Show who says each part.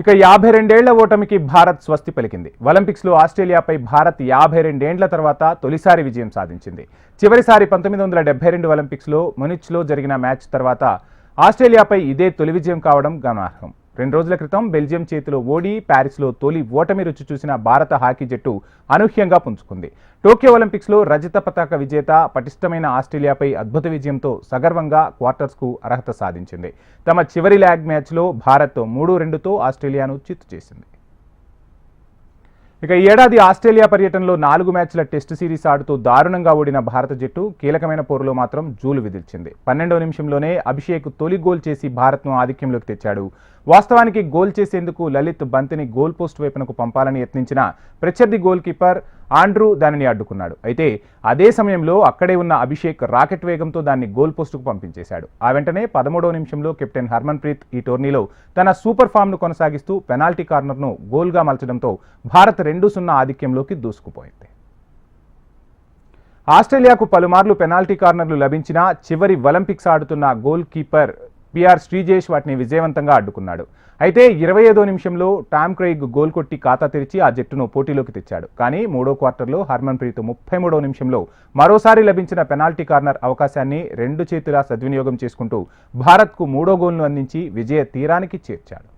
Speaker 1: ఇక యాభై రెండేళ్ళ ఓటమికి భారత్ స్వస్తి పలికింది. ఒలింపిక్స్లో ఆస్ట్రేలియాపై భారత్ యాభై రెండేండ్ల తర్వాత తొలిసారి విజయం సాధించింది. చివరిసారి పంతొమ్మిది వందల డెబ్బై రెండు ఒలింపిక్స్లో మునిచ్లో జరిగిన మ్యాచ్ తర్వాత ఆస్ట్రేలియాపై ఇదే తొలి విజయం కావడం గమనార్హం. రెండు రోజుల క్రితం బెల్జియం చేతిలో ఓడి ప్యారిస్లో తొలి ఓటమి రుచి చూసిన భారత హాకీ జట్టు అనూహ్యంగా పుంజుకుంది. టోక్యో ఒలింపిక్స్లో రజత పతాక విజేత పటిష్టమైన ఆస్ట్రేలియాపై అద్భుత విజయంతో సగర్వంగా క్వార్టర్స్కు అర్హత సాధించింది. తమ చివరి ల్యాగ్ మ్యాచ్లో భారత్ మూడు రెండుతో ఆస్ట్రేలియాను చిత్తు చేసింది. ఇక ఏడాది ఆస్ట్రేలియా పర్యటనలో నాలుగు మ్యాచ్ల టెస్ట్ సిరీస్ ఆడుతూ దారుణంగా ఓడిన భారత జట్టు కీలకమైన పోరులో మాత్రం జూలు విదిల్చింది. పన్నెండవ నిమిషంలోనే అభిషేక్ తొలి గోల్ చేసి భారత్ను ఆధిక్యంలోకి తెచ్చాడు. వాస్తవానికి గోల్ చేసేందుకు లలిత్ బంతిని గోల్ పోస్ట్ వైపునకు పంపాలని యత్నించిన ప్రత్యర్థి గోల్ కీపర్ ఆండ్రూ దానిని అడ్డుకున్నాడు. అయితే అదే సమయంలో అక్కడే ఉన్న అభిషేక్ రాకెట్ వేగంతో దాన్ని గోల్ పోస్టుకు పంపించేశాడు. ఆ వెంటనే పదమూడవ నిమిషంలో కెప్టెన్ హర్మన్ ప్రీత్ ఈ టోర్నీలో తన సూపర్ ఫామ్ను కొనసాగిస్తూ పెనాల్టీ కార్నర్ను గోల్గా మలచడంతో భారత్ రెండు సున్నా ఆధిక్యంలోకి దూసుకుపోయింది. ఆస్ట్రేలియాకు పలుమార్లు పెనాల్టీ కార్నర్లు లభించినా చివరి ఒలింపిక్స్ ఆడుతున్న గోల్ కీపర్ పిఆర్ శ్రీజేష్ వాటిని విజయవంతంగా అడ్డుకున్నాడు అయితే ఇరవై ఐదో నిమిషంలో టామ్ క్రైగ్ గోల్ కొట్టి ఖాతా తెరిచి ఆ జట్టును పోటీలోకి తెచ్చాడు. కానీ మూడో క్వార్టర్లో హర్మన్ ప్రీత్ ముప్పై మూడో నిమిషంలో మరోసారి లభించిన పెనాల్టీ కార్నర్ అవకాశాన్ని రెండు చేతులా సద్వినియోగం చేసుకుంటూ భారత్కు మూడో గోల్ను అందించి విజయ తీరానికి చేర్చాడు.